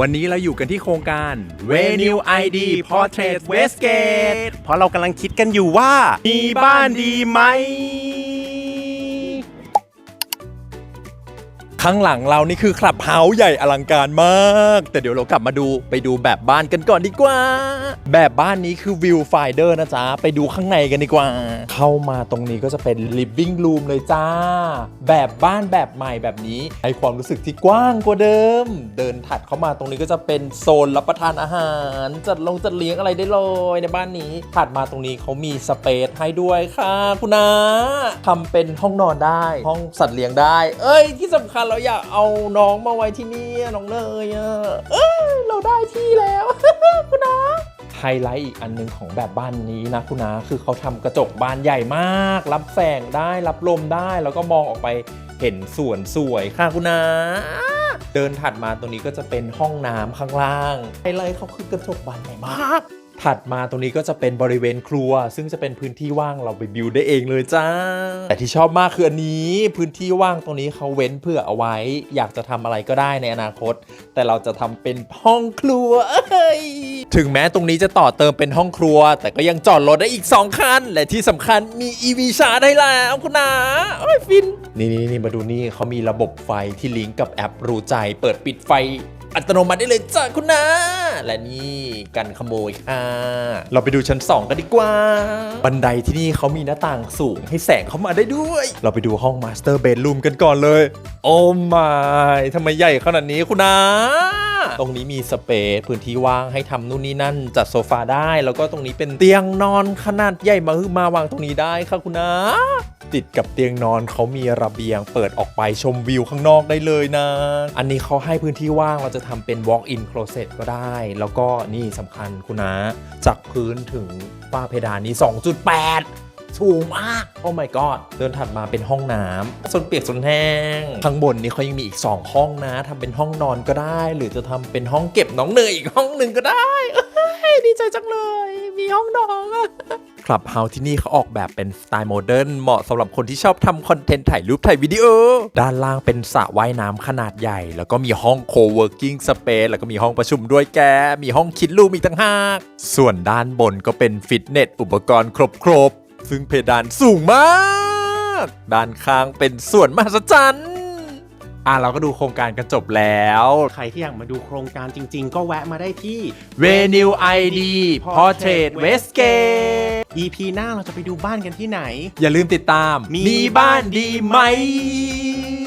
วันนี้เราอยู่กันที่โครงการ Venue ID Portrait Westgate เพราะเรากำลังคิดกันอยู่ว่า มีบ้านดีไหม ข้างหลังเรานี่คือคลับเฮาส์ใหญ่อลังการมาก แต่เดี๋ยวเรากลับมาดูไปดูแบบบ้านกันก่อนดีกว่า แบบบ้านนี้คือวิวไฟเดอร์นะจ๊ะ ไปดูข้างในกันดีกว่า เข้ามาตรงนี้ก็จะเป็น living room เลยจ้า แบบบ้านแบบใหม่แบบนี้ให้ความรู้สึกที่กว้างกว่าเดิม เดินถัดเข้ามาตรงนี้ก็จะเป็นโซนรับประทานอาหาร จัดลงจัดเลี้ยงอะไรได้เลยในบ้านนี้ ถัดมาตรงนี้เขามีสเปซให้ด้วยค่ะ คุณนาทำเป็นห้องนอนได้ ห้องสัตว์เลี้ยงได้ เอ้ยที่สำคัญเราราอยากเอาน้องมาไว้ที่นี่น้องเนยเอ้เราได้ที่แล้วคุณนาไฮไลท์อีกอันหนึงของแบบบ้านนี้นะคุณนาคือเขาทำกระจกบานใหญ่มาก รับแสงได้รับลมได้แล้วก็มองออกไปเห็นสวนสวยค่ะคุณนาเดินถัดมาตรงนี้ก็จะเป็นห้องน้ำข้างล่างไฮไลท์เขาคือกระจกบานใหญ่มาก ถัดมาตรงนี้ก็จะเป็นบริเวณครัว ซึ่งจะเป็นพื้นที่ว่างเราไปบิวได้เองเลยจ้า แต่ที่ชอบมากคืออันนี้พื้นที่ว่างตรงนี้เขาเว้นเพื่อเอาไว้ อยากจะทำอะไรก็ได้ในอนาคต แต่เราจะทำเป็นห้องครัวถึงแม้ตรงนี้จะต่อเติมเป็นห้องครัว แต่ก็ยังจอดรถได้อีก 2 คัน และที่สำคัญมี EV ชาร์จให้แล้วคุณนาโอ้ยฟิน นี่นี่นี่มาดูนี่เขามีระบบไฟที่ลิงก์กับแอปรู้ใจ เปิดปิดไฟอัตโนมัติได้เลยจ้าคุณนา และนี่กันขโมยค่ะเราไปดูชั้น 2 กันดีกว่า บันไดที่นี่เขามีหน้าต่างสูงให้แสงเข้ามาได้ด้วย เราไปดูห้องมาสเตอร์เบดรูมกันก่อนเลย โอ้ไม่ทำไมใหญ่ขนาดนี้คุณนาตรงนี้มีสเปซพื้นที่ว่างให้ทำนู่นนี่นั่น จัดโซฟาได้ แล้วก็ตรงนี้เป็นเตียงนอนขนาดใหญ่มาฮึมาวางตรงนี้ได้ค่ะคุณนาติดกับเตียงนอนเขามีระเบียงเปิดออกไปชมวิวข้างนอกได้เลยนะ อันนี้เขาให้พื้นที่ว่างเราจะทำเป็น walk-in closet ก็ได้ แล้วก็นี่สำคัญคุณนะ จากพื้นถึงฝ้าเพดานนี้ 2.8 สูงมาก โอ้ my god เดินถัดมาเป็นห้องน้ำโซนเปียกโซนแห้ง ข้างบนนี้เขายังมีอีก 2 ห้องนะทำเป็นห้องนอนก็ได้ หรือจะทำเป็นห้องเก็บน้องเนยอีกห้องหนึ่งก็ได้ดีใจจังเลย มีห้องนองอะคลับเฮาส์ที่นี่เขาออกแบบเป็นสไตล์โมเดิร์นเหมาะสำหรับคนที่ชอบทำคอนเทนต์ถ่ายรูปถ่ายวิดีโอ ด้านล่างเป็นสระว่ายน้ำขนาดใหญ่ แล้วก็มีห้องโคเวิร์กิ้งสเปซแล้วก็มีห้องประชุมด้วยแก มีห้องคิดรูปอีกต่างหาก ส่วนด้านบนก็เป็นฟิตเนสอุปกรณ์ครบ ซึ่งเพดานสูงมาก ด้านข้างเป็นส่วนมหัศจรรย์อะเราก็ดูโครงการกันจบแล้ว ใครที่อยากมาดูโครงการจริง ๆ ก็แวะมาได้ที่ Venue ID Portrait Westgate EP หน้าเราจะไปดูบ้านกันที่ไหน อย่าลืมติดตาม มีบ้านดีไหมม